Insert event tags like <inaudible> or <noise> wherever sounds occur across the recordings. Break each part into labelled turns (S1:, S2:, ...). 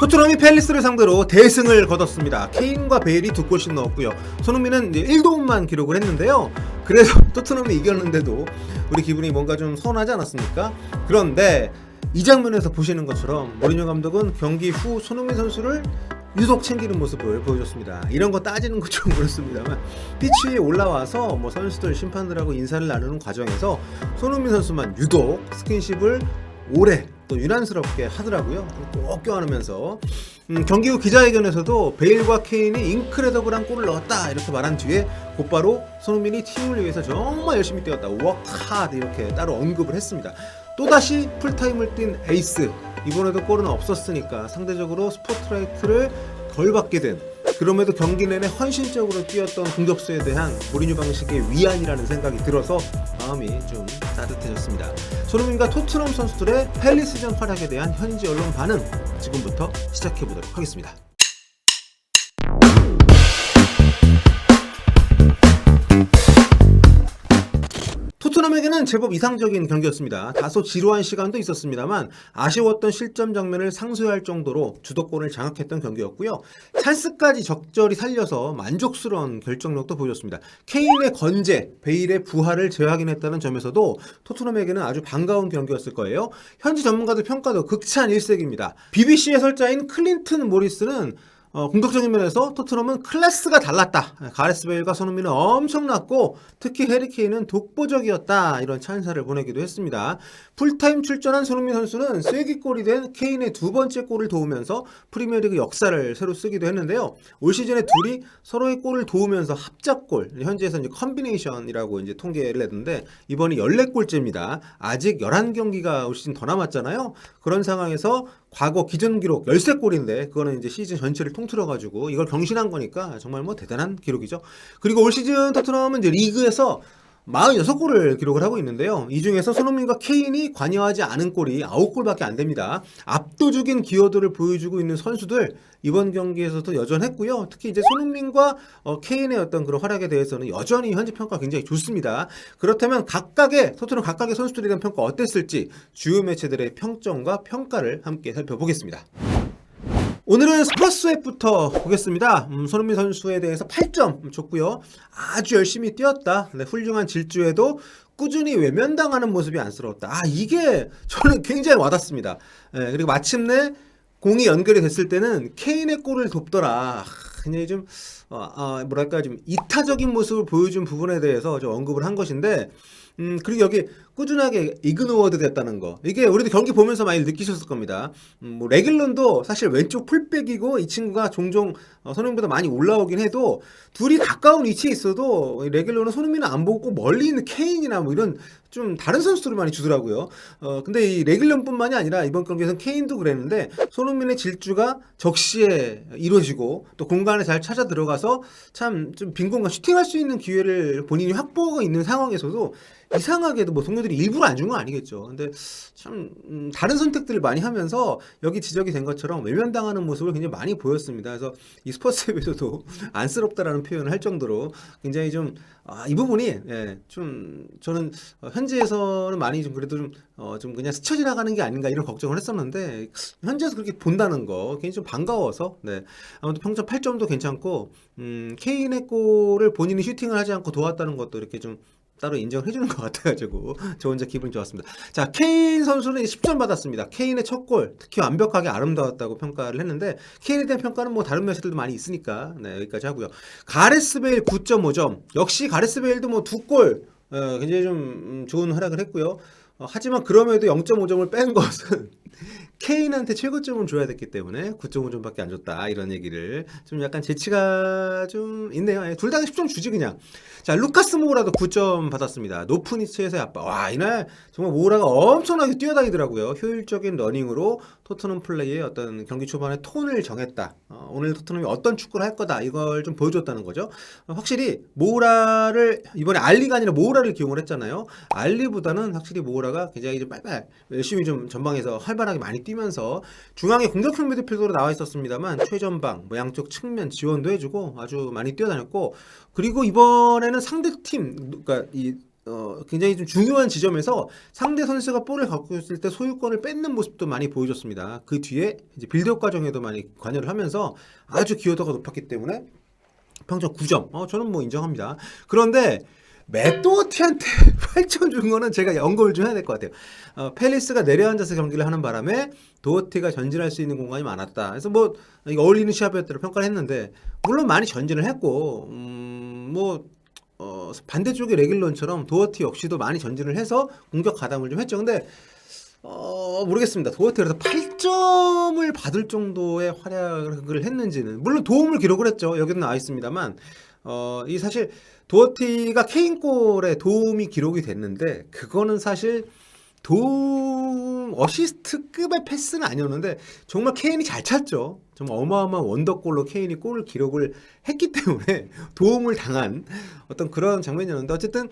S1: 토트넘이 팰리스를 상대로 대승을 거뒀습니다. 케인과 베일이 두 골씩 넣었고요. 손흥민은 이제 1도움만 기록을 했는데요. 그래서 <laughs> 토트넘이 이겼는데도 우리 기분이 뭔가 좀 서운하지 않았습니까? 그런데 이 장면에서 보시는 것처럼 모리뉴 감독은 경기 후 손흥민 선수를 유독 챙기는 모습을 보여줬습니다. 이런 거 따지는 건 좀 <laughs> 그렇습니다만 피치 위에 올라와서 뭐 선수들 심판들하고 인사를 나누는 과정에서 손흥민 선수만 유독 스킨십을 오래 또 유난스럽게 하더라고요. 꼭 껴안으면서 음, 경기 후 기자회견에서도 베일과 케인이 인크레더블한 골을 넣었다 이렇게 말한 뒤에 곧바로 손흥민이 팀을 위해서 정말 열심히 뛰었다 워크 하드 이렇게 따로 언급을 했습니다. 또다시 풀타임을 뛴 에이스 이번에도 골은 없었으니까 상대적으로 스포트라이트를 덜 받게 된 그럼에도 경기 내내 헌신적으로 뛰었던 공격수에 대한 모리뉴 방식의 위안이라는 생각이 들어서 마음이 좀 따뜻해졌습니다. 손흥민과 토트넘 선수들의 팰리스전 활약에 대한 현지 언론 반응 지금부터 시작해 보도록 하겠습니다. 토트넘에게는 제법 이상적인 경기였습니다. 다소 지루한 시간도 있었습니다만 아쉬웠던 실점 장면을 상쇄할 정도로 주도권을 장악했던 경기였고요. 찬스까지 적절히 살려서 만족스러운 결정력도 보여줬습니다. 케인의 건재, 베일의 부활을 재확인했다는 점에서도 토트넘에게는 아주 반가운 경기였을 거예요. 현지 전문가들 평가도 극찬 일색입니다. BBC의 설자인 클린튼 모리스는 어, 공격적인 면에서 토트넘은 클래스가 달랐다. 가레스 베일과 손흥민은 엄청났고 특히 해리 케인은 독보적이었다. 이런 찬사를 보내기도 했습니다. 풀타임 출전한 손흥민 선수는 쐐기골이 된 케인의 두 번째 골을 도우면서 프리미어리그 역사를 새로 쓰기도 했는데요. 올 시즌에 둘이 서로의 골을 도우면서 합작골, 현지에서 이제 컨비네이션이라고 이제 통계를 내던데 이번이 14골째입니다. 아직 11경기가 올 시즌 더 남았잖아요. 그런 상황에서 과거 기존 기록 13골인데 그거는 이제 시즌 전체를 통틀어 가지고 이걸 경신한 거니까 정말 뭐 대단한 기록이죠. 그리고 올 시즌 토트넘은 이제 리그에서 46골을 기록을 하고 있는데요. 이 중에서 손흥민과 케인이 관여하지 않은 골이 9골밖에 안 됩니다. 압도적인 기여도를 보여주고 있는 선수들 이번 경기에서도 여전했고요. 특히 이제 손흥민과 어, 케인의 어떤 그런 활약에 대해서는 여전히 현지 평가 굉장히 좋습니다. 그렇다면 각각의 토트넘 각각의 선수들에 대한 평가 어땠을지 주요 매체들의 평점과 평가를 함께 살펴보겠습니다. 오늘은 스퍼스웹부터 보겠습니다. 음, 손흥민 선수에 대해서 8점 줬고요. 아주 열심히 뛰었다. 네, 훌륭한 질주에도 꾸준히 외면당하는 모습이 안쓰러웠다. 아 이게 저는 굉장히 와닿습니다. 예, 그리고 마침내 공이 연결이 됐을 때는 케인의 골을 돕더라. 아, 굉장히 좀 어, 어, 뭐랄까 좀 이타적인 모습을 보여준 부분에 대해서 좀 언급을 한 것인데 음, 그리고 여기 꾸준하게 이그노워드 됐다는 거. 이게 우리도 경기 보면서 많이 느끼셨을 겁니다. 음, 뭐, 레길런도 사실 왼쪽 풀백이고 이 친구가 종종 어, 손흥민보다 많이 올라오긴 해도 둘이 가까운 위치에 있어도 이 레길런은 손흥민을 안 보고 멀리 있는 케인이나 뭐 이런 좀 다른 선수들을 많이 주더라고요. 어, 근데 이 레길런뿐만이 아니라 이번 경기에서는 케인도 그랬는데 손흥민의 질주가 적시에 이루어지고 또 공간에 잘 찾아 들어가서 참 좀 빈 공간 슈팅할 수 있는 기회를 본인이 확보하고 있는 상황에서도 이상하게도 뭐 동료들이 일부러 안 준 건 아니겠죠. 근데 참 음, 다른 선택들을 많이 하면서 여기 지적이 된 것처럼 외면당하는 모습을 굉장히 많이 보였습니다. 그래서 이 스포츠 앱에서도 <laughs> 안쓰럽다라는 표현을 할 정도로 굉장히 좀 아, 이 부분이 예, 좀 저는 어, 현지에서는 많이 좀 그래도 좀, 어, 좀 그냥 스쳐 지나가는 게 아닌가 이런 걱정을 했었는데 현지에서 그렇게 본다는 거 굉장히 좀 반가워서 네. 아무튼 평점 8점도 괜찮고 음, 케인의 골을 본인이 슈팅을 하지 않고 도왔다는 것도 이렇게 좀 따로 인정을 해주는 것 같아가지고 <laughs> 저 혼자 기분이 좋았습니다. 자 케인 선수는 10점 받았습니다. 케인의 첫 골 특히 완벽하게 아름다웠다고 평가를 했는데 케인에 대한 평가는 뭐 다른 매체들도 많이 있으니까 네, 여기까지 하고요. 가레스 베일 9.5점 역시 가레스 베일도 뭐 두골 어, 굉장히 좀 음, 좋은 활약을 했고요. 어, 하지만 그럼에도 0.5점을 뺀 것은 <laughs> 케인한테 최고점을 줘야 됐기 때문에 9.5점밖에 안 줬다 이런 얘기를 좀 약간 재치가 좀 있네요. 예, 둘다 10점 주지 그냥. 자 루카스 모우라도 9점 받았습니다. 높은 위치에서의 아빠. 와 이날 정말 모우라가 엄청나게 뛰어다니더라고요. 효율적인 러닝으로 토트넘 플레이의 어떤 경기 초반의 톤을 정했다. 어, 오늘 토트넘이 어떤 축구를 할 거다 이걸 좀 보여줬다는 거죠. 어, 확실히 모우라를 이번에 알리가 아니라 모우라를 기용을 했잖아요. 알리보다는 확실히 모우라 가 굉장히 좀 빨빨 열심히 좀 전방에서 활발하게 많이 뛰면서 중앙에 공격형 미드필더로 나와 있었습니다만 최전방 뭐 양쪽 측면 지원도 해주고 아주 많이 뛰어다녔고 그리고 이번에는 상대 팀 그러니까 이 어, 굉장히 좀 중요한 지점에서 상대 선수가 볼을 갖고 있을 때 소유권을 뺏는 모습도 많이 보여줬습니다. 그 뒤에 이제 빌드업 과정에도 많이 관여를 하면서 아주 기여도가 높았기 때문에 평점 9점. 어, 저는 뭐 인정합니다. 그런데 맥도어티한테 8점 <laughs> 준 거는 제가 연구를 좀 해야 될 것 같아요. 어, 펠리스가 내려앉아서 경기를 하는 바람에 도어티가 전진할 수 있는 공간이 많았다. 그래서 뭐 어울리는 시합이었다고 평가를 했는데 물론 많이 전진을 했고 음, 뭐 어, 반대쪽의 레길론처럼 도어티 역시도 많이 전진을 해서 공격 가담을 좀 했죠. 근데 어, 모르겠습니다. 도어티가 그래서 8점을 받을 정도의 활약을 했는지는 물론 도움을 기록을 했죠. 여기는 나와 있습니다만 어, 이 사실 도어티가 케인골에 도움이 기록이 됐는데 그거는 사실 도움 어시스트급의 패스는 아니었는데 정말 케인이 잘 찼죠. 정말 어마어마한 원더골로 케인이 골을 기록을 했기 때문에 <laughs> 도움을 당한 어떤 그런 장면이었는데 어쨌든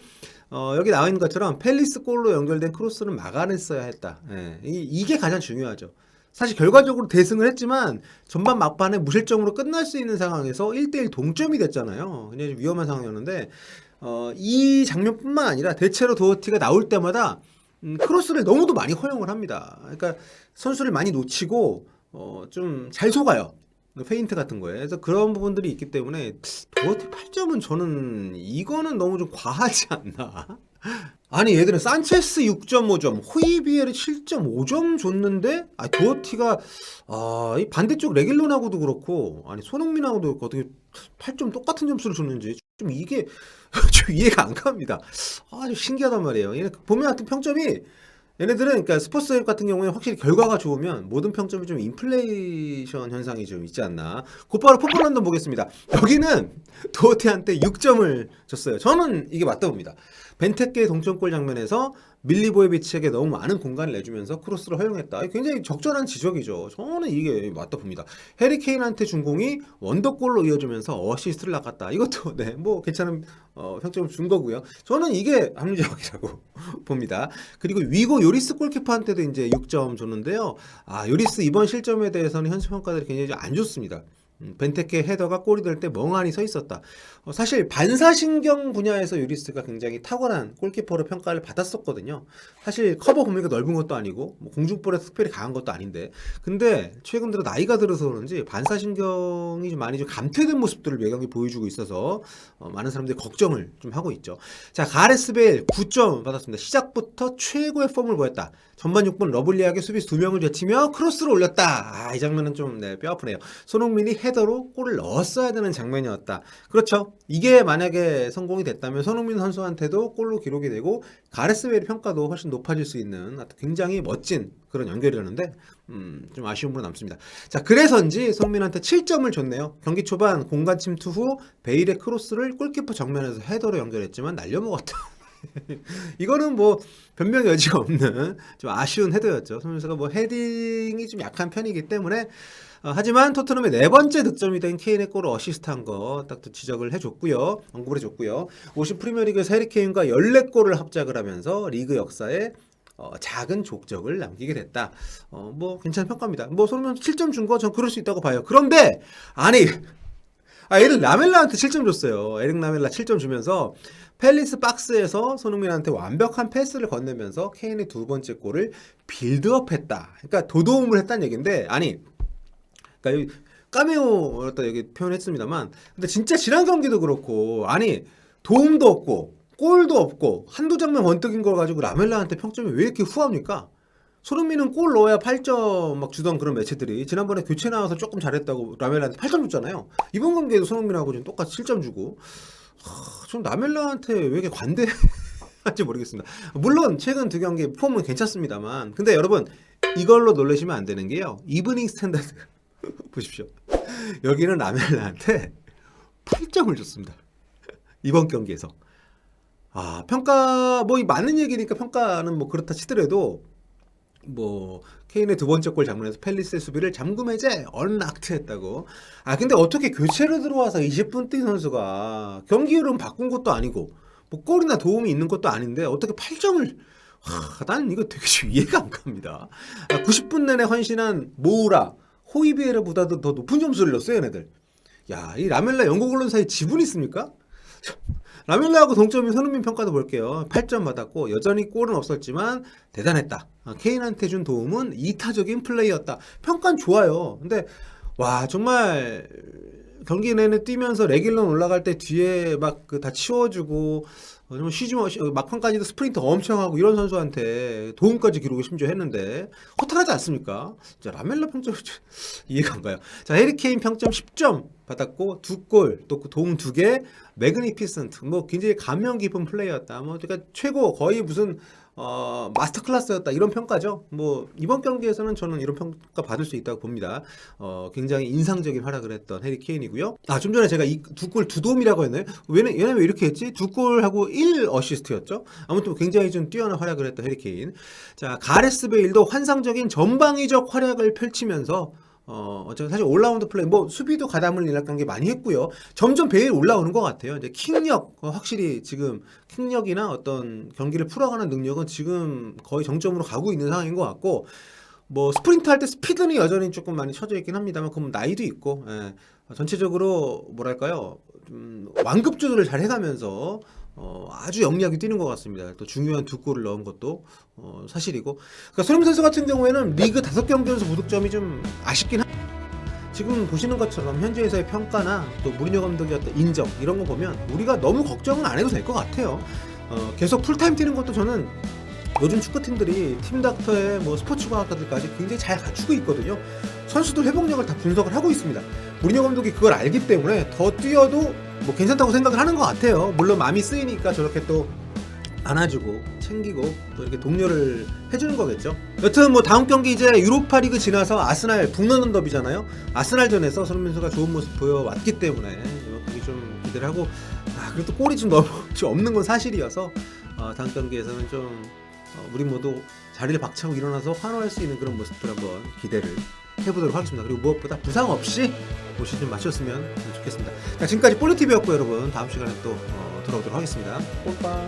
S1: 어, 여기 나와 있는 것처럼 펠리스 골로 연결된 크로스는 막아냈어야 했다. 예, 이, 이게 가장 중요하죠. 사실 결과적으로 대승을 했지만 전반 막판에 무실점으로 끝날 수 있는 상황에서 1대1 동점이 됐잖아요. 굉장히 좀 위험한 상황이었는데 어, 이 장면뿐만 아니라 대체로 도어티가 나올 때마다 음, 크로스를 너무도 많이 허용을 합니다. 그러니까 선수를 많이 놓치고 어, 좀 잘 속아요. 페인트 같은 거에. 그래서 그런 부분들이 있기 때문에 도어티 8점은 저는 이거는 너무 좀 과하지 않나. 아니 얘들은 산체스 6.5점, 호이비에르 7.5점 줬는데 아 도어티가 아, 이 반대쪽 레길론하고도 그렇고 아니 손흥민하고도 그렇고 어떻게 8점 똑같은 점수를 줬는지 좀 이게 <laughs> 좀 이해가 안 갑니다. 아주 신기하단 말이에요. 얘네 보면 하여튼 평점이 얘네들은 그러니까 스포츠 같은 경우에 확실히 결과가 좋으면 모든 평점이 좀 인플레이션 현상이 좀 있지 않나. 곧바로 포폴런던 보겠습니다. 여기는 도어티한테 6점을 줬어요. 저는 이게 맞다 봅니다. 벤테케의 동점골 장면에서 밀리보에비치에게 너무 많은 공간을 내주면서 크로스를 허용했다. 굉장히 적절한 지적이죠. 저는 이게 맞다 봅니다. 해리 케인한테 준 공이 원더골로 이어지면서 어시스트를 낚았다. 이것도 <laughs> 네, 뭐 괜찮은 어, 평점을 준 거고요. 저는 이게 합리적이라고 <laughs> 봅니다. 그리고 위고 요리스 골키퍼한테도 이제 6점 줬는데요. 아, 요리스 이번 실점에 대해서는 현실 평가들이 굉장히 좀안 좋습니다. 음, 벤테케 헤더가 골이 될 때 멍하니 서 있었다. 어, 사실 반사신경 분야에서 유리스가 굉장히 탁월한 골키퍼로 평가를 받았었거든요. 사실 커버 범위가 넓은 것도 아니고 뭐 공중볼에서 특별히 강한 것도 아닌데 근데 최근 들어 나이가 들어서 그런지 반사신경이 좀 많이 좀 감퇴된 모습들을 매경기 보여주고 있어서 어, 많은 사람들이 걱정을 좀 하고 있죠. 자 가레스 베일 9점 받았습니다. 시작부터 최고의 폼을 보였다. 전반 6분 러블리하게 수비수 두 명을 제치며 크로스를 올렸다. 아, 이 장면은 좀 네, 뼈 아프네요. 손흥민이 헤더로 골을 넣었어야 되는 장면이었다. 그렇죠. 이게 만약에 성공이 됐다면 손흥민 선수한테도 골로 기록이 되고 가레스 베일의 평가도 훨씬 높아질 수 있는 굉장히 멋진 그런 연결이었는데 음, 좀 부분 남습니다. 자, 그래서인지 손흥민한테 7점을 줬네요. 경기 초반 공간 침투 후 베일의 크로스를 골키퍼 정면에서 헤더로 연결했지만 날려먹었다. <laughs> 이거는 뭐 변명 여지가 없는 좀 아쉬운 헤더였죠. 손흥민 선수가 뭐 헤딩이 좀 약한 편이기 때문에 어, 하지만 토트넘의 네 번째 득점이 된 케인의 골을 어시스트한 거딱 지적을 해줬고요. 언급을 해줬고요. 50 프리미어리그에서 해리 케인과 14골을 합작을 하면서 리그 역사에 어, 작은 족적을 남기게 됐다. 어, 뭐 괜찮은 평가입니다. 뭐 손흥민 7점 준 거 전 그럴 수 있다고 봐요. 그런데 아니 아, 에릭 라멜라한테 7점 줬어요. 에릭 라멜라 7점 주면서 펠리스 박스에서 손흥민한테 완벽한 패스를 건네면서 케인의 두 번째 골을 빌드업했다. 그러니까 도도움을 했다는 얘기인데 아니 그러니까 여기 까메오였다 여기 표현했습니다만 근데 진짜 지난 경기도 그렇고 아니 도움도 없고 골도 없고 한두 장면 원뜩인 걸 가지고 라멜라한테 평점이 왜 이렇게 후합니까? 손흥민은 골 넣어야 8점 막 주던 그런 매체들이 지난번에 교체 나와서 조금 잘했다고 라멜라한테 8점 줬잖아요. 이번 경기에도 손흥민하고 지금 똑같이 7점 주고 하, 좀 라멜라한테 왜 이렇게 관대한지 모르겠습니다. 물론 최근 두 경기 폼은 괜찮습니다만 근데 여러분 이걸로 놀라시면 안 되는 게요. 이브닝 스탠다드 <laughs> 보십시오. 여기는 라멜라한테 8점을 줬습니다. 이번 경기에서. 아, 평가, 뭐, 이 맞는 얘기니까 평가는 뭐 그렇다 치더라도, 뭐, 케인의 두 번째 골 장면에서 펠리스의 수비를 잠금 해제 언락트 했다고. 아, 근데 어떻게 교체로 들어와서 20분 뛴 선수가 경기 흐름 바꾼 것도 아니고, 뭐, 골이나 도움이 있는 것도 아닌데, 어떻게 8점을, 하, 나는 이거 되게 좀 이해가 안 갑니다. 아, 90분 내내 헌신한 모우라, 호이비에르보다도 더 높은 점수를 넣었어요, 얘네들. 야, 이 라멜라 영국 언론사에 지분 있습니까? <laughs> 라멜라하고 동점인 손흥민 평가도 볼게요. 8점 받았고 여전히 골은 없었지만 대단했다. 아, 케인한테 준 도움은 이타적인 플레이였다. 평가는 좋아요. 근데 와 정말 경기 내내 뛰면서 레길런 올라갈 때 뒤에 막 그 다 치워주고 어, 좀 쉬지 마 쉬- 막판까지도 스프린트 엄청 하고 이런 선수한테 도움까지 기록을 심지어 했는데 허탈하지 않습니까? 진짜 라멜라 평점 <laughs> 이해가 안 가요. 자 해리케인 평점 10점 받았고 두 골 또 도움 두 개 매그니피센트 뭐 굉장히 감명 깊은 플레이였다. 뭐 그러니까 최고 거의 무슨 어, 마스터 클래스였다 이런 평가죠. 뭐 이번 경기에서는 저는 이런 평가 받을 수 있다고 봅니다. 어, 굉장히 인상적인 활약을 했던 해리 케인이고요. 아 좀 전에 제가 이 두 골 두 도움이라고 했나요? 왜냐 왜냐면 왜 이렇게 했지? 두 골하고 1 어시스트였죠. 아무튼 굉장히 좀 뛰어난 활약을 했던 해리 케인. 자 가레스 베일도 환상적인 전방위적 활약을 펼치면서 어, 어차피 사실 올라운드 플레이, 뭐, 수비도 가담을 일락한 게 많이 했고요. 점점 베일 올라오는 것 같아요. 이제 킥력, 어, 확실히 지금 킥력이나 어떤 경기를 풀어가는 능력은 지금 거의 정점으로 가고 있는 상황인 것 같고, 뭐, 스프린트 할 때 스피드는 여전히 조금 많이 쳐져 있긴 합니다만, 그럼 나이도 있고, 예. 전체적으로, 뭐랄까요, 좀, 완급 조절을 잘 해가면서, 어, 아주 영리하게 뛰는 것 같습니다. 또 중요한 두 골을 넣은 것도 어, 사실이고. 그러니까 손흥민 선수 같은 경우에는 리그 다섯 경기 연속 무득점이 좀 아쉽긴 하. 지금 보시는 것처럼 현지에서의 평가나 또 무리뉴 감독의 어떤 인정 이런 거 보면 우리가 너무 걱정은 안 해도 될 것 같아요. 어, 계속 풀타임 뛰는 것도 저는 요즘 축구팀들이 팀닥터의 뭐 스포츠 과학자들까지 굉장히 잘 갖추고 있거든요. 선수들 회복력을 다 분석을 하고 있습니다. 무리뉴 감독이 그걸 알기 때문에 더 뛰어도 뭐 괜찮다고 생각을 하는 것 같아요. 물론 마음이 쓰이니까 저렇게 또 안아주고 챙기고 또 이렇게 독려를 해주는 거겠죠. 여튼 뭐 다음 경기 이제 유로파리그 지나서 아스날 북런던 더비잖아요. 아스날전에서 손흥민 선수가 좋은 모습 보여왔기 때문에 경기 좀 기대를 하고 아 그래도 골이 좀 너무 <laughs> 좀 없는 건 사실이어서 어, 다음 경기에서는 좀 어, 우리 모두 자리를 박차고 일어나서 환호할 수 있는 그런 모습들 한번 기대를 해보도록 하겠습니다. 그리고 무엇보다 부상 없이 올 시즌 마쳤으면 좋겠습니다. 자, 지금까지 볼리TV였고 여러분 다음 시간에 또 어, 돌아오도록 하겠습니다. 뽀빠